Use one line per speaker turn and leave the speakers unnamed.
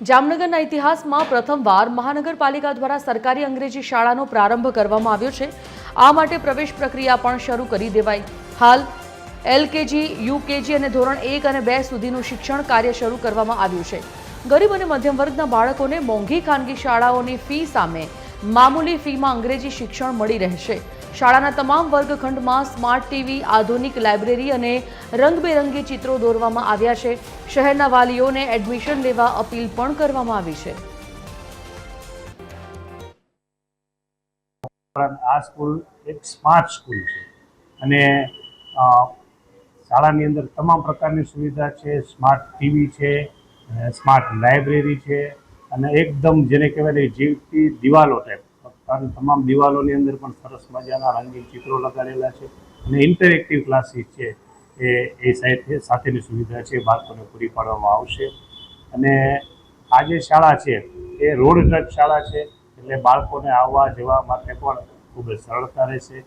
જામનગરના ઇતિહાસમાં પ્રથમવાર મહાનગરપાલિકા દ્વારા સરકારી અંગ્રેજી શાળાનો પ્રારંભ કરવામાં આવ્યો છે. આ માટે પ્રવેશ પ્રક્રિયા પણ શરૂ કરી દેવાઈ. હાલ એલકેજી, યુકેજી અને ધોરણ એક અને બે સુધીનું શિક્ષણ કાર્ય શરૂ કરવામાં આવ્યું છે. ગરીબ અને મધ્યમ વર્ગના બાળકોને મોંઘી ખાનગી શાળાઓની ફી સામે મામૂલી ફીમાં અંગ્રેજી શિક્ષણ મળી રહેશે. શાળાના તમામ વર્ગખંડમાં સ્માર્ટ ટીવી, આધુનિક લાઇબ્રેરી અને રંગબેરંગી ચિત્રો દોરવામાં આવ્યા છે. શહેરના વાલીઓને એડમિશન લેવા અપીલ પણ કરવામાં આવી છે.
આ સ્કૂલ એક સ્માર્ટ સ્કૂલ છે અને શાળાની અંદર તમામ પ્રકારની સુવિધા છે. સ્માર્ટ ટીવી છે સ્માર્ટ લાઇબ્રેરી છે. અને એકદમ જેને કહેવાય જીવતી દિવાલો ટાઈપ તમામ દિવાલોની અંદર પણ સરસ મજાના રંગીન ચિત્રો લગાડેલા છે અને ઇન્ટરેક્ટિવ ક્લાસીસ છે એ એ સાઈડ સાથેની સુવિધા છે, બાળકોને પૂરી પાડવામાં આવશે. અને આ જે શાળા છે, એ રોડ ટચ શાળા છે, એટલે બાળકોને આવવા જવા માટે પણ ખૂબ જ સરળતા રહેશે.